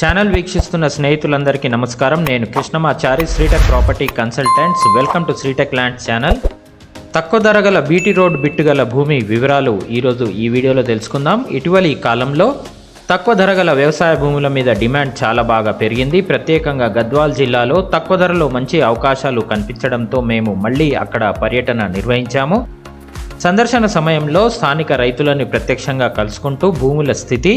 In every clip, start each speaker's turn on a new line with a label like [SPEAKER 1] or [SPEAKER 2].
[SPEAKER 1] Channel వీక్షిస్తున్న స్నేహితులందరికీ నమస్కారం. నేను Krishnamachari Sritech property consultants. Welcome to Sritech land channel. తక్కువ ధర గల బీటీ రోడ్ బిట్టు గల భూమి వివరాలు ఈరోజు ఈ వీడియోలో తెలుసుకుందాం. ఇటీవలి కాలంలో తక్కువ ధర గల వ్యవసాయ భూముల మీద డిమాండ్ చాలా బాగా పెరిగింది. ప్రత్యేకంగా గద్వాల్ జిల్లాలో తక్కువ ధరలో మంచి అవకాశాలు కనిపించడంతో మేము మళ్ళీ అక్కడ పర్యటన నిర్వహించాము. సందర్శన సమయంలో స్థానిక రైతులను ప్రత్యక్షంగా కలుసుకుంటూ భూముల స్థితి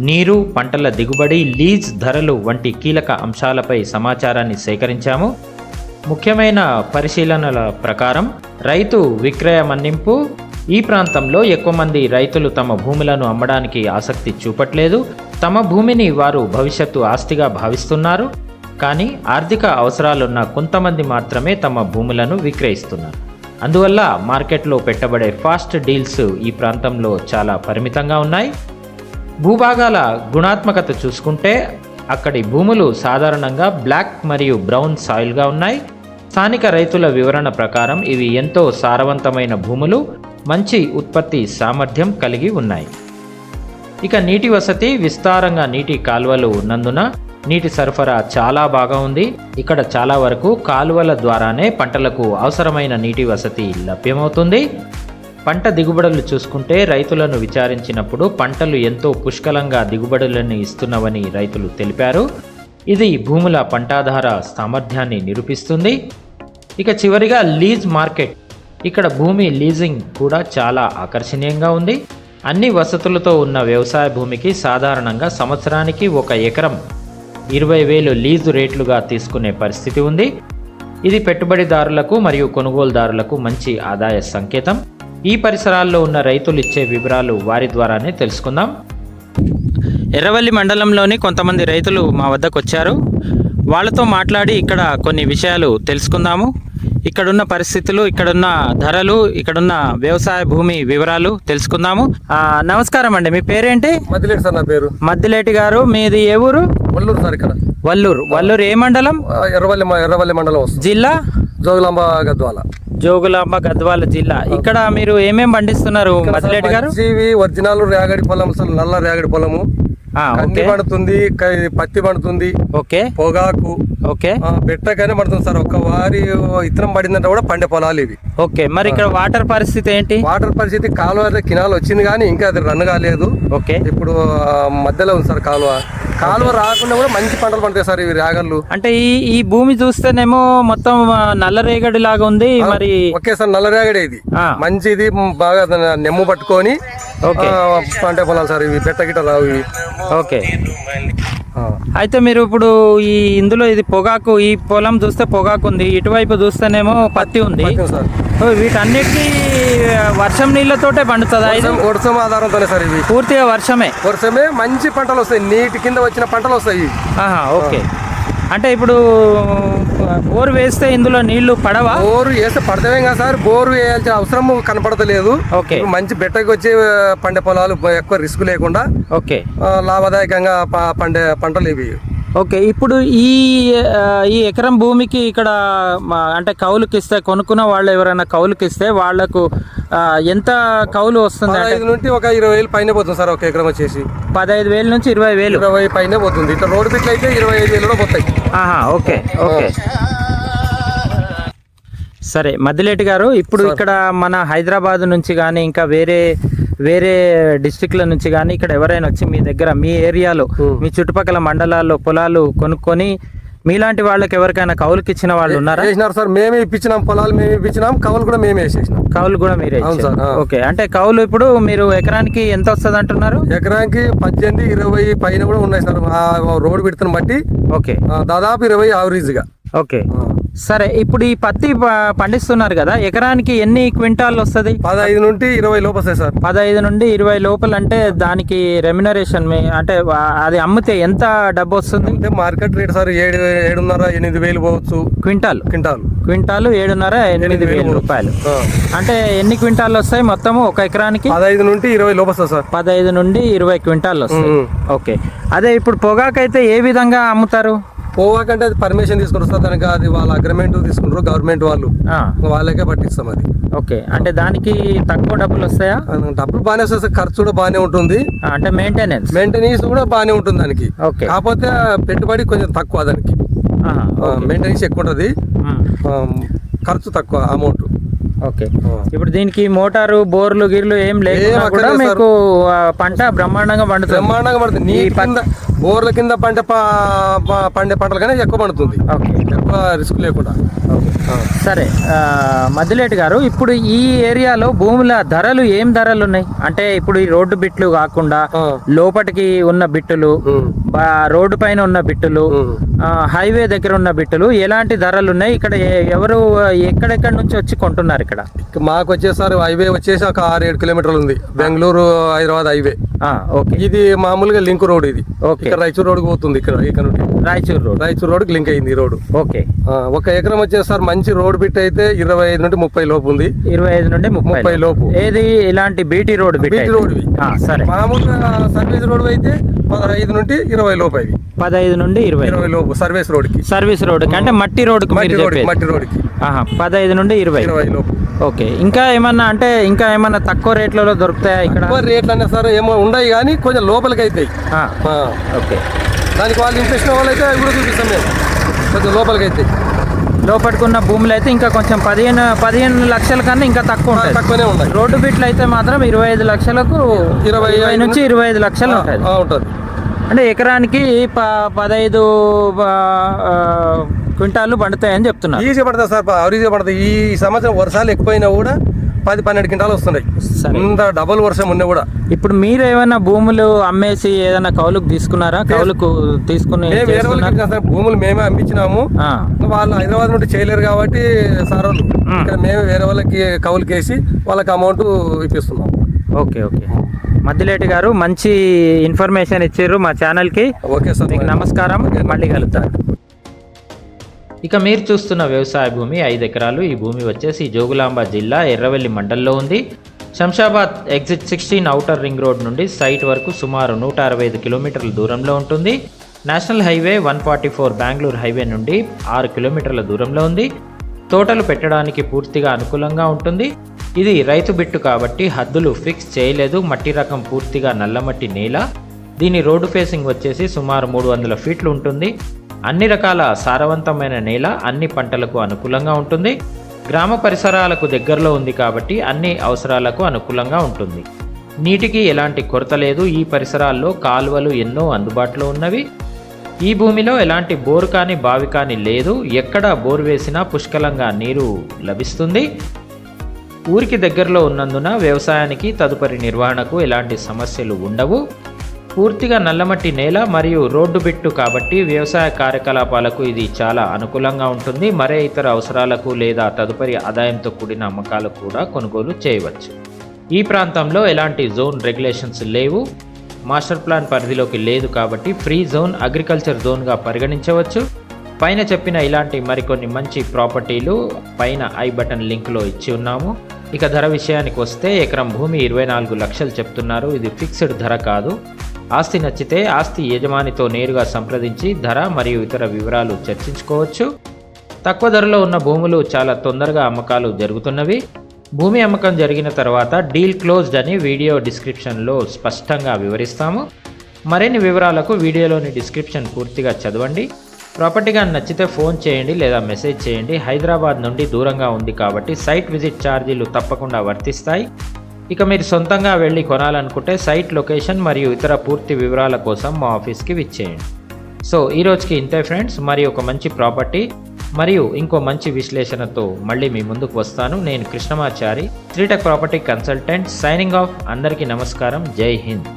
[SPEAKER 1] నీరు పంటల దిగుబడి లీజ్ ధరలు వంటి కీలక అంశాలపై సమాచారాన్ని సేకరించాము. ముఖ్యమైన పరిశీలనల ప్రకారం రైతు విక్రయ మన్నింపు ఈ ప్రాంతంలో ఎక్కువ మంది రైతులు తమ భూములను అమ్మడానికి ఆసక్తి చూపట్లేదు. తమ భూమిని వారు భవిష్యత్తు ఆస్తిగా భావిస్తున్నారు. కానీ ఆర్థిక అవసరాలున్న కొంతమంది మాత్రమే తమ భూములను విక్రయిస్తున్నారు. అందువల్ల మార్కెట్లో పెట్టబడే ఫాస్ట్ డీల్స్ ఈ ప్రాంతంలో చాలా పరిమితంగా ఉన్నాయి. భూభాగాల గుణాత్మకత చూసుకుంటే అక్కడి భూములు సాధారణంగా బ్లాక్ మరియు బ్రౌన్ సాయిల్గా ఉన్నాయి. స్థానిక రైతుల వివరణ ప్రకారం ఇవి ఎంతో సారవంతమైన భూములు మంచి ఉత్పత్తి సామర్థ్యం కలిగి ఉన్నాయి. ఇక నీటి వసతి విస్తారంగా నీటి కాలువలు ఉన్నందున నీటి సరఫరా చాలా బాగా ఉంది. ఇక్కడ చాలా వరకు కాలువల ద్వారానే పంటలకు అవసరమైన నీటి వసతి లభ్యమవుతుంది. పంట దిగుబడులు చూసుకుంటే రైతులను విచారించినప్పుడు పంటలు ఎంతో పుష్కలంగా దిగుబడులను ఇస్తున్నవని రైతులు తెలిపారు. ఇది భూముల పంటాధార సామర్థ్యాన్ని నిరూపిస్తుంది. ఇక చివరిగా లీజ్ మార్కెట్. ఇక్కడ భూమి లీజింగ్ కూడా చాలా ఆకర్షణీయంగా ఉంది. అన్ని వసతులతో ఉన్న వ్యవసాయ భూమికి సాధారణంగా సంవత్సరానికి ఒక ఎకరం ఇరవై వేలు లీజు రేట్లుగా తీసుకునే పరిస్థితి ఉంది. ఇది పెట్టుబడిదారులకు మరియు కొనుగోలుదారులకు మంచి ఆదాయ సంకేతం. ఈ పరిసరాల్లో ఉన్న రైతులు ఇచ్చే వివరాలు వారి ద్వారానే తెలుసుకుందాం. ఎర్రవల్లి మండలంలోని కొంతమంది రైతులు మా వద్దకు వచ్చారు వాళ్ళతో మాట్లాడి ఇక్కడ కొన్ని విషయాలు తెలుసుకుందాము. ఇక్కడున్న పరిస్థితులు ఇక్కడున్న ధరలు ఇక్కడున్న వ్యవసాయ భూమి వివరాలు తెలుసుకుందాము. నమస్కారం అండి మీ పేరేంటి?
[SPEAKER 2] మధ్యలేడు సార్ నా పేరు.
[SPEAKER 1] మద్దిలేటి గారు మీది ఏ ఊరు?
[SPEAKER 2] వల్లూరు సార్ ఇక్కడ.
[SPEAKER 1] వల్లూరు. వల్లూరు ఏ మండలం?
[SPEAKER 2] ఎర్రవల్లి ఎర్రవల్లి మండలం
[SPEAKER 1] జిల్లా?
[SPEAKER 2] జోగులాంబ గద్వాల.
[SPEAKER 1] జోగులాంబ గద్వాల జిల్లా. ఇక్కడ మీరు ఏమేం పండిస్తున్నారు గారు?
[SPEAKER 2] ఒరిజినల్ రేగడి పొలం అసలు నల్ల రేగడి పొలము. కంది పండుతుంది పత్తి పండుతుంది
[SPEAKER 1] ఓకే.
[SPEAKER 2] పొగాకు
[SPEAKER 1] ఓకే.
[SPEAKER 2] ఆ, బెట్టకనే పడుతుంది సార్. ఒక్క వారి ఇత్తనం పడిందంటే కూడా పండే పొలాలు ఇవి.
[SPEAKER 1] ఓకే. మరి ఇక్కడ వాటర్ పరిస్థితి ఏంటి?
[SPEAKER 2] వాటర్ పరిస్థితి కాలువ కినాలు వచ్చింది కానీ ఇంకా అది రన్ కాలేదు.
[SPEAKER 1] ఓకే.
[SPEAKER 2] ఇప్పుడు మధ్యలో ఉంది సార్ కాలువ. కాలువ రాకుండా కూడా మంచి పంటలు పండుతాయి సార్ ఇవి రేగళ్ళు
[SPEAKER 1] అంటే ఈ ఈ భూమి చూస్తేనేమో మొత్తం ఆ, నల్లరేగడి లాగా ఉంది మరి
[SPEAKER 2] ఒకే సార్ నల్ల రేగడే ఇది మంచిది బాగా నెమ్ము పట్టుకొని
[SPEAKER 1] ఓకే.
[SPEAKER 2] పంట పొలాలు సార్ ఇవి పెట్ట గిట్ట రావు ఇవి
[SPEAKER 1] ఓకే. అయితే మీరు ఇప్పుడు ఈ ఇందులో ఇది పొగాకు ఈ పొలం చూస్తే పొగాకు ఉంది ఇటువైపు చూస్తేనేమో పత్తి ఉంది. వీటన్నిటికీ వర్షం నీళ్ళతోటే పండుతుందా? ఇది
[SPEAKER 2] వర్షం- ఆధారంతోనే సార్ ఇవి.
[SPEAKER 1] పూర్తిగా వర్షమే?
[SPEAKER 2] వర్షమే మంచి పంటలు వస్తాయి. నీటి కింద వచ్చిన పంటలు వస్తాయి
[SPEAKER 1] ఓకే. అంటే ఇప్పుడు బోర్ వేస్తే ఇందులో నీళ్ళు పడవా?
[SPEAKER 2] బోరు వేస్తే పడతామే కదా సార్. బోరు వేయాల్సిన అవసరం కనపడతలేదు.
[SPEAKER 1] ఓకే.
[SPEAKER 2] మంచి బెట్టకి వచ్చే పండే పొలాలు ఎక్కువ రిస్క్ లేకుండా
[SPEAKER 1] ఓకే.
[SPEAKER 2] లాభదాయకంగా పండే పంటలు ఇవి.
[SPEAKER 1] ఓకే ఇప్పుడు ఈ ఈ ఎకరం భూమికి ఇక్కడ అంటే కౌలుకి ఇస్తే కొనుక్కున్న వాళ్ళు ఎవరైనా కౌలుకి ఇస్తే వాళ్ళకు ఆ, ఎంత కౌలు వస్తుంది
[SPEAKER 2] పదహైదు నుండి ఒక ఇరవై వేలు పైన పోతుంది సార్ ఒక ఎకరం వచ్చేసి.
[SPEAKER 1] పదహైదు వేల నుంచి ఇరవై వేలు.
[SPEAKER 2] ఇరవై పైన పోతుంది. ఇట్లా రోడ్డు బిట్లు అయితే ఇరవై ఐదు వేలు కూడా పోతాయి.
[SPEAKER 1] ఆహా ఓకే ఓకే. సరే మద్దిలేటి గారు ఇప్పుడు ఇక్కడ మన హైదరాబాద్ నుంచి కానీ ఇంకా వేరే వేరే డిస్టిక్ల నుంచి కానీ ఇక్కడ ఎవరైనా వచ్చి మీ దగ్గర మీ ఏరియాలో మీ చుట్టుపక్కల మండలాల్లో పొలాలు కొనుక్కొని మీలాంటి వాళ్ళకి ఎవరికైనా కౌలుకి ఇచ్చిన వాళ్ళు ఉన్నారా?
[SPEAKER 2] వేసినారు సార్ మేమే ఇప్పించినాం పొలాలు మేము ఇప్పించినాం కవులు కూడా మేమే వేసేసినాం.
[SPEAKER 1] కౌలు కూడా మీరే
[SPEAKER 2] అవును. సార్.
[SPEAKER 1] ఓకే అంటే కౌలు ఇప్పుడు మీరు ఎకరానికి ఎంత వస్తుంది అంటున్నారు?
[SPEAKER 2] ఎకరానికి పద్దెనిమిది ఇరవై పైన కూడా ఉన్నాయి సార్ ఆ రోడ్డు విడతను బట్టి.
[SPEAKER 1] ఓకే.
[SPEAKER 2] దాదాపు ఇరవై యావరేజ్గా.
[SPEAKER 1] ఓకే. సరే ఇప్పుడు ఈ పత్తి పండిస్తున్నారు కదా ఎకరానికి ఎన్ని క్వింటాల్ వస్తుంది?
[SPEAKER 2] పదహైదు నుండి ఇరవై లోపు వస్తాయి సార్.
[SPEAKER 1] పదహైదు నుండి ఇరవై లోపల అంటే దానికి రెమ్యునరేషన్ అంటే అది అమ్మితే ఎంత డబ్బు వస్తుంది?
[SPEAKER 2] అంటే మార్కెట్ రేట్ సార్ ఏడు ఏడున్నర ఎనిమిది వేలు పోవచ్చు.
[SPEAKER 1] క్వింటాల్?
[SPEAKER 2] క్వింటాల్.
[SPEAKER 1] క్వింటాలు ఏడున్నర ఎనిమిది వేల రూపాయలు. అంటే ఎన్ని క్వింటాలు వస్తాయి మొత్తము ఒక ఎకరానికి?
[SPEAKER 2] పదహైదు నుండి ఇరవై లోపు వస్తుంది సార్.
[SPEAKER 1] పదహైదు నుండి ఇరవై క్వింటాలు వస్తాయి. ఓకే. అదే ఇప్పుడు పొగాకైతే ఏ విధంగా అమ్ముతారు?
[SPEAKER 2] పోవాకంటే అది పర్మిషన్ తీసుకుంటారు సార్ దానికి అది వాళ్ళ అగ్రిమెంట్ తీసుకుంటారు గవర్నమెంట్ వాళ్ళు. వాళ్ళకే పట్టిస్తాం అది.
[SPEAKER 1] ఓకే. అంటే దానికి తక్కువ డబ్బులు వస్తాయా?
[SPEAKER 2] డబ్బులు బాగానే వస్తాయి సార్. ఖర్చు కూడా బాగానే ఉంటుంది.
[SPEAKER 1] అంటే మెయింటెనెన్స్
[SPEAKER 2] మెయింటెనెన్స్ కూడా బాగానే ఉంటుంది దానికి.
[SPEAKER 1] ఓకే.
[SPEAKER 2] కాకపోతే పెట్టుబడి కొంచెం తక్కువ దానికి. మెయింటెనెన్స్ ఎక్కువ ఉంటుంది. ఖర్చు తక్కువ అమౌంట్
[SPEAKER 1] ఓకే. ఇప్పుడు దీనికి మోటారు బోర్లు గిర్లు ఏం లేకుండా
[SPEAKER 2] ఏం
[SPEAKER 1] కూడా
[SPEAKER 2] అక్కర్లేదు
[SPEAKER 1] మీకు పంట బ్రహ్మాండంగా పండుతుంది.
[SPEAKER 2] బ్రహ్మాండంగా పడుతుంది. నీ కింద బోర్ల కింద పంట పండే పంటలు కానీ ఎక్కువ పండుతుంది.
[SPEAKER 1] ఓకే.
[SPEAKER 2] ఎక్కువ రిస్క్ లేకుండా.
[SPEAKER 1] సరే మద్దిలేటి గారు ఇప్పుడు ఈ ఏరియాలో భూముల ధరలు ఏం ధరలు ఉన్నాయి? అంటే ఇప్పుడు ఈ రోడ్డు బిట్లు కాకుండా. లోపటికి ఉన్న బిట్టులు రోడ్డు పైన ఉన్న బిట్టులు హైవే దగ్గర ఉన్న బిట్టులు ఎలాంటి ధరలు ఉన్నాయి? ఇక్కడ ఎవరు ఎక్కడెక్కడ నుంచి వచ్చి కొంటున్నారు ఇక్కడ?
[SPEAKER 2] ఇక మాకు వచ్చేసరి హైవే వచ్చేసి ఒక ఆరు ఏడు కిలోమీటర్లు ఉంది. బెంగళూరు హైదరాబాద్ హైవే.
[SPEAKER 1] ఓకే.
[SPEAKER 2] ఇది మామూలుగా లింక్ రోడ్ ఇది. ఇక్కడ రాయచూర్ రోడ్ పోతుంది ఇక్కడ ఇక్కడ నుండి.
[SPEAKER 1] రాయచూర్ రోడ్.
[SPEAKER 2] రాయచూర్ రోడ్కి లింక్ అయింది ఈ రోడ్
[SPEAKER 1] ఓకే.
[SPEAKER 2] ఒక ఎకరం వచ్చేసరి మంచి రోడ్ బిట్ అయితే ఇరవై ఐదు నుండి ముప్పై లోపు ఉంది.
[SPEAKER 1] ఇరవై ఐదు నుండి ముప్పై
[SPEAKER 2] లోపు.
[SPEAKER 1] ఏది ఇలాంటి బీటీ రోడ్ బిట్?
[SPEAKER 2] రోడ్
[SPEAKER 1] సరే.
[SPEAKER 2] మామూలుగా సర్వీస్ రోడ్ అయితే పదహైదు నుండి ఇరవై లోపు అవి
[SPEAKER 1] పదహైదు నుండి ఇరవై
[SPEAKER 2] ఇరవై లోపు. సర్వీస్ రోడ్కి.
[SPEAKER 1] సర్వీస్ రోడ్ అంటే మట్టి రోడ్కి
[SPEAKER 2] మట్టి రోడ్కి
[SPEAKER 1] చెప్పేది.
[SPEAKER 2] మట్టి రోడ్కి.
[SPEAKER 1] ఆహా, పదహైదు నుండి ఇరవై.
[SPEAKER 2] ఇరవై లోపు.
[SPEAKER 1] ఓకే ఇంకా ఏమన్నా అంటే ఇంకా ఏమన్నా తక్కువ రేట్లలో దొరుకుతాయా ఇక్కడ?
[SPEAKER 2] ఎక్కువ రేట్లు అనే సార్ ఏమో ఉండవు కానీ కొంచెం లోపలికి అవుతాయి.
[SPEAKER 1] ఓకే.
[SPEAKER 2] దానికి వాళ్ళు ఇంట్రెస్ట్ వాళ్ళు అయితే అవి కూడా చూపిస్తాం మేము. కొంచెం లోపలికి అవుతాయి
[SPEAKER 1] లోపలికి ఉన్న భూములు అయితే ఇంకా కొంచెం పదిహేను పదిహేను లక్షల కన్నా ఇంకా తక్కువ ఉంటుంది
[SPEAKER 2] తక్కువనే ఉన్నాయి
[SPEAKER 1] రోడ్డు బిట్లు అయితే మాత్రం ఇరవై ఐదు లక్షలకు
[SPEAKER 2] ఇరవై
[SPEAKER 1] నుంచి ఇరవై ఐదు లక్షలు ఉంటుంది
[SPEAKER 2] ఆ, ఉంటుంది.
[SPEAKER 1] అంటే ఎకరానికి ప పదహైదు క్వింటాలు పండుతాయని చెప్తున్నారు.
[SPEAKER 2] ఈజీ పడుతుంది సార్ అవరీజీ పడుతుంది ఈ సంవత్సరం వర్షాలు ఎక్కువైనా కూడా పది పన్నెండు క్వింటాలు వస్తున్నాయి. ఇంత డబుల్ వర్షం ఉన్నా కూడా.
[SPEAKER 1] ఇప్పుడు మీరు ఏమైనా భూములు అమ్మేసి ఏదైనా కౌలుకు తీసుకున్నారా? కౌలుకు తీసుకుని
[SPEAKER 2] భూములు మేమే అమ్మించినాము. వాళ్ళు హైదరాబాద్ నుండి చేయలేరు కాబట్టి సార్ వాళ్ళు. ఇక్కడ మేమే వేరే వాళ్ళకి కౌలుకి వేసి వాళ్ళకి అమౌంట్ ఇప్పిస్తున్నాం
[SPEAKER 1] ఓకే ఓకే. మద్దిలేటి గారు మంచి ఇన్ఫర్మేషన్ ఇచ్చారు మా ఛానల్కి.
[SPEAKER 2] Okay sir.
[SPEAKER 1] మీకు నమస్కారం. మళ్ళీ కలుద్దాం. ఇక మీరు చూస్తున్న వ్యవసాయ భూమి ఐదు ఎకరాలు. ఈ భూమి వచ్చేసి జోగులాంబ జిల్లా ఎర్రవెల్లి మండల్లో ఉంది. Shamshabad exit sixteen outer ring road నుండి సైట్ వరకు సుమారు నూట అరవై ఐదు కిలోమీటర్ల దూరంలో ఉంటుంది. National highway one forty four Bengaluru highway నుండి ఆరు కిలోమీటర్ల దూరంలో ఉంది. తోటలు పెట్టడానికి పూర్తిగా అనుకూలంగా ఉంటుంది. ఇది రైతు బిట్టు కాబట్టి హద్దులు ఫిక్స్ చేయలేదు. మట్టి రకం పూర్తిగా నల్లమట్టి నేల. దీని రోడ్డు ఫేసింగ్ వచ్చేసి సుమారు మూడు వందల ఫీట్లు ఉంటుంది. అన్ని రకాల సారవంతమైన నేల అన్ని పంటలకు అనుకూలంగా ఉంటుంది. గ్రామ పరిసరాలకు దగ్గరలో ఉంది కాబట్టి అన్ని అవసరాలకు అనుకూలంగా ఉంటుంది. నీటికి ఎలాంటి కొరత లేదు. ఈ పరిసరాల్లో కాలువలు ఎన్నో అందుబాటులో ఉన్నవి. ఈ భూమిలో ఎలాంటి బోరు కానీ బావి కానీ లేదు. ఎక్కడ బోరు వేసినా పుష్కలంగా నీరు లభిస్తుంది. ఊరికి దగ్గరలో ఉన్నందున వ్యవసాయానికి తదుపరి నిర్వహణకు ఎలాంటి సమస్యలు ఉండవు. పూర్తిగా నల్లమట్టి నేల మరియు రోడ్డు బిట్టు కాబట్టి వ్యవసాయ కార్యకలాపాలకు ఇది చాలా అనుకూలంగా ఉంటుంది. మరే ఇతర అవసరాలకు లేదా తదుపరి ఆదాయంతో కూడిన అమ్మకాలు కూడా కొనుగోలు చేయవచ్చు. ఈ ప్రాంతంలో ఎలాంటి జోన్ రెగ్యులేషన్స్ లేవు. మాస్టర్ ప్లాన్ పరిధిలోకి లేదు కాబట్టి ఫ్రీ జోన్ అగ్రికల్చర్ జోన్గా పరిగణించవచ్చు. పైన చెప్పిన ఇలాంటి మరికొన్ని మంచి ప్రాపర్టీలు పైన ఐ బటన్ లింక్లో ఇచ్చి ఉన్నాము. ఇక ధర విషయానికి వస్తే ఎకరం భూమి ఇరవై నాలుగు లక్షలు చెప్తున్నారు. ఇది ఫిక్స్డ్ ధర కాదు. ఆస్తి నచ్చితే ఆస్తి యజమానితో నేరుగా సంప్రదించి ధర మరియు ఇతర వివరాలు చర్చించుకోవచ్చు. తక్కువ ధరలో ఉన్న భూములు చాలా తొందరగా అమ్మకాలు జరుగుతున్నవి. భూమి అమ్మకం జరిగిన తర్వాత డీల్ క్లోజ్డ్ అని వీడియో డిస్క్రిప్షన్లో స్పష్టంగా వివరిస్తాము. మరిన్ని వివరాలకు వీడియోలోని డిస్క్రిప్షన్ పూర్తిగా చదవండి. ప్రాపర్టీగా నచ్చితే ఫోన్ చేయండి లేదా మెసేజ్ చేయండి. హైదరాబాద్ నుండి దూరంగా ఉంది కాబట్టి సైట్ విజిట్ ఛార్జీలు తప్పకుండా వర్తిస్తాయి. ఇక మీరు సొంతంగా వెళ్ళి కొనాలనుకుంటే సైట్ లొకేషన్ మరియు ఇతర పూర్తి వివరాల కోసం మా ఆఫీస్కి విచ్చేయండి సో ఈ రోజుకి ఇంతే ఫ్రెండ్స్. మరి ఒక మంచి ప్రాపర్టీ మరియు ఇంకో మంచి విశ్లేషణతో మళ్ళీ మీ ముందుకు వస్తాను. నేను Krishnamachari Sritech property consultant signing off అందరికీ నమస్కారం. జై హింద్.